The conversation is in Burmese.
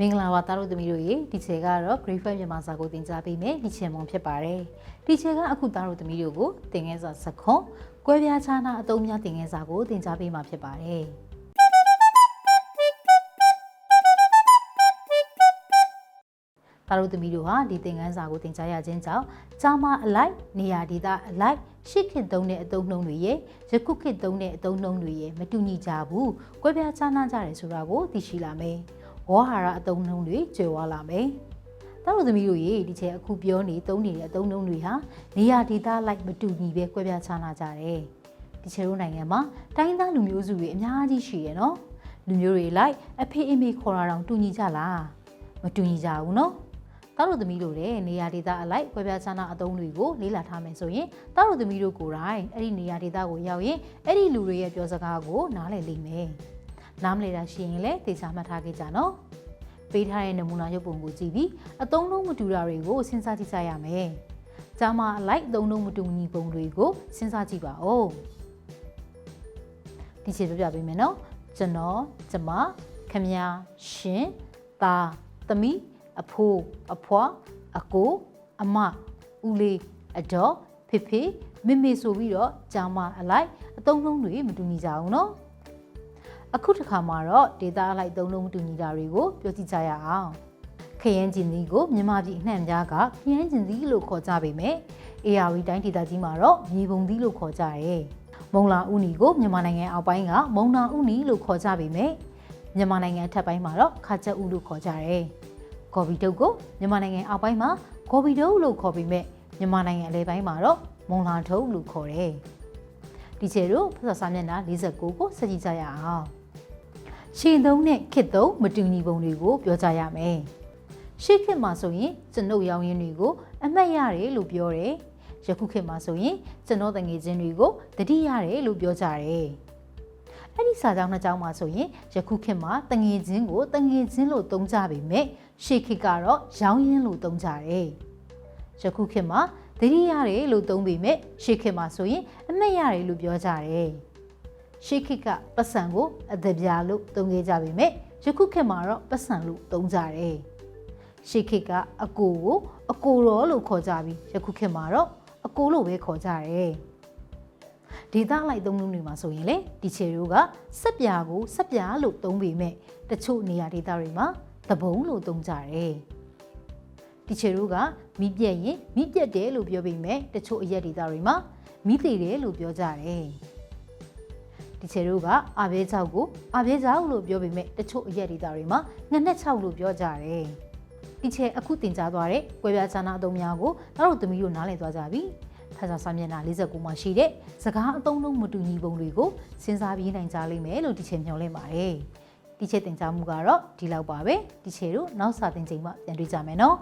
မင်္ဂလာပါသားတို့သမီးတို့ရေဒီချေကတော့ Grade 5မြန်မာစာကိုသင်ကြားပေးမယ်ဒီချေမွန်ဖြစ်ပါတယ်ဒီချေကအခုသားတို့သမီးတို့ကိုသင်ငယ်စာစခွန်ကွဲပြားခြားနာအသုံးများသင်ငယ်စာကိုသင်ကြားပေးမှာဖြစ်ပါတယ်သားတို့သမီးတို့ဟာဒီသင်ခန်းစာကိုသင်ကြားရခြင်းကြောင့်ကြာမအလိုက်နေရာဒေသအလိုက်ရှစ်ခေတ်သုံးတဲ့အသုံးနှုန်းတွေရဲ့ယခုခေတ်သုံးတဲ့အသုံးနှုန်းတွေရဲ့မတူညီကြဘူးကွဲပြားခြားနားကြတယ်ဆိုတာကိုသိရှိလာမယ် ဝေါ်ဟာရအသုံးနှုန်းတွေကျွယ်ဝလာမယ်။တောက်သမီးတို့ရေဒီချက်အခုပြောနေသုံးနေတဲ့အသုံးနှုန်းတွေဟာနေရာဒေသလိုက်မတူညီပဲကွဲပြားခြားနားကြတယ်။ဒီချက်တို့နိုင်ငံမှာတိုင်းသားလူမျိုးစုတွေအများကြီးရှိရနော်။လူမျိုးတွေလိုက်အဖေအမေခေါ်တာတောင်တူညီကြလား။မတူညီကြဘူးနော်။တောက်တို့သမီးတို့လည်းနေရာဒေသအလိုက်ကွဲပြားခြားနားအသုံးတွေကိုလေ့လာထားမယ်ဆိုရင်တောက်တို့သမီးတို့ကိုယ်တိုင်အဲ့ဒီနေရာဒေသကိုရောက်ရင်အဲ့ဒီလူတွေရဲ့ပြောစကားကိုနားလည်လိမ့်မယ်။ နားမလည်တာရှိရင်လည်းသေချာမှတ်ထားခဲ့ကြနော်ပေးထားတဲ့နမူနာရုပ်ပုံကိုကြည့်ပြီးအသုံးလုံးမတူတာတွေကိုစဉ်းစားကြည့်ကြရမယ်။ကြာမအလိုက်အသုံးလုံးမတူညီပုံတွေကိုစဉ်းစားကြည့်ပါဦး။ဒီချေပြပြပေးမယ်နော်။ကျွန်တော်ကျမခမညာရှင်သားသမီးအဖိုးအဖွားအကိုအမဦးလေးအတော်ဖေဖေမေမေဆိုပြီးတော့ကြာမအလိုက်အသုံးလုံးတွေမတူညီကြဘူးနော်။ အခုတစ်ခါမှာတော့ဒေတာအလိုက်သုံးလုံးမတူညီတာတွေကိုပြောကြည့်ကြရအောင်ခရမ်းကျင်သီးကိုမြန်မာပြည်အနှံ့များကခရမ်းကျင်သီးလို့ခေါ်ကြပေမဲ့ AR တိုင်းဒေသကြီးမှာတော့မြေပုံသီးလို့ခေါ်ကြတယ်မုံလာဥနီကိုမြန်မာနိုင်ငံအောက်ပိုင်းကမုံနာဥနီလို့ခေါ်ကြပေမဲ့မြန်မာနိုင်ငံအထက်ပိုင်းမှာတော့ခါချက်ဥလို့ခေါ်ကြတယ်ကော်ပီတုတ်ကိုမြန်မာနိုင်ငံအောက်ပိုင်းမှာကော်ပီတုတ်လို့ခေါ်ပေမဲ့မြန်မာနိုင်ငံအလယ်ပိုင်းမှာတော့မုံလာထုပ်လို့ခေါ်တယ်ဒီချေတို့ဖတ်စာမျက်နှာ49ကိုစကြည့်ကြရအောင် ရှင်သုံးနဲ့ခစ်သုံးမတူညီပုံတွေကိုပြောကြရမယ်။ရှေ့ခေတ်မှာဆိုရင်ကျွန်ုပ်ရောင်းရင်းတွေကို အမှတ်ရတယ်လို့ပြောတယ်။ယခုခေတ်မှာဆိုရင်ကျွန်တော်တငယ်ချင်းတွေကိုတတိရတယ်လို့ပြောကြတယ်။အဲ့ဒီစာကြောင်းနှစ်ကြောင်းမှာဆိုရင်ယခုခေတ်မှာတငယ်ချင်းကိုတငယ်ချင်းလို့သုံးကြပေမဲ့ရှေ့ခေတ်ကတော့ရောင်းရင်းလို့သုံးကြတယ်။ယခုခေတ်မှာတတိရတယ်လို့သုံးပေမဲ့ရှေ့ခေတ်မှာဆိုရင်အမှတ်ရတယ်လို့ပြောကြတယ်။ ရှေးခေတ်ကပတ်စံကိုအသက်ပြာလို့သုံးခဲ့ကြပေမဲ့ယခုခေတ်မှာတော့ပတ်စံလို့သုံးကြတယ်ရှေးခေတ်ကအကိုကိုအကိုရောလို့ခေါ်ကြပြီးယခုခေတ်မှာတော့အကိုလို့ပဲခေါ်ကြတယ်ဒေသလိုက်သုံးလုံးတွေမှာဆိုရင်လေဒီချေတို့ကစက်ပြာကိုစက်ပြာလို့သုံးပေမဲ့တချို့နေရာဒေသတွေမှာသဘုံလို့သုံးကြတယ်ဒီချေတို့ကမိပြက်ရင်မိပြက်တယ်လို့ပြောပေမဲ့တချို့အရက်ဒေသတွေမှာမိသေးတယ်လို့ပြောကြတယ် ဒီချေတို့ကအာဘဲချောက်ကိုအာဘဲချောက်လို့ပြောပေမဲ့တချို့အရက်ဒေတာတွေမှာငနက်ချောက်လို့ပြောကြတယ်ဒီချေအခုတင်ကြားသွားတဲ့ကွဲပြားခြားနာအသုံးများကိုနောက်တို့သမီးတို့နားလည်သွားကြပြီဖတ်စာစာမျက်နှာ49မှာရှိတဲ့စကားအသုံးလုံးမတူညီပုံတွေကိုစဉ်းစားပြီးနိုင်ကြလိမ့်မယ်လို့ဒီချေမျှော်လင့်ပါတယ်ဒီချေတင်ကြားမှုကတော့ဒီလောက်ပါပဲဒီချေတို့နောက်စာသင်ချိန်မှာပြန်တွေ့ကြမယ်နော်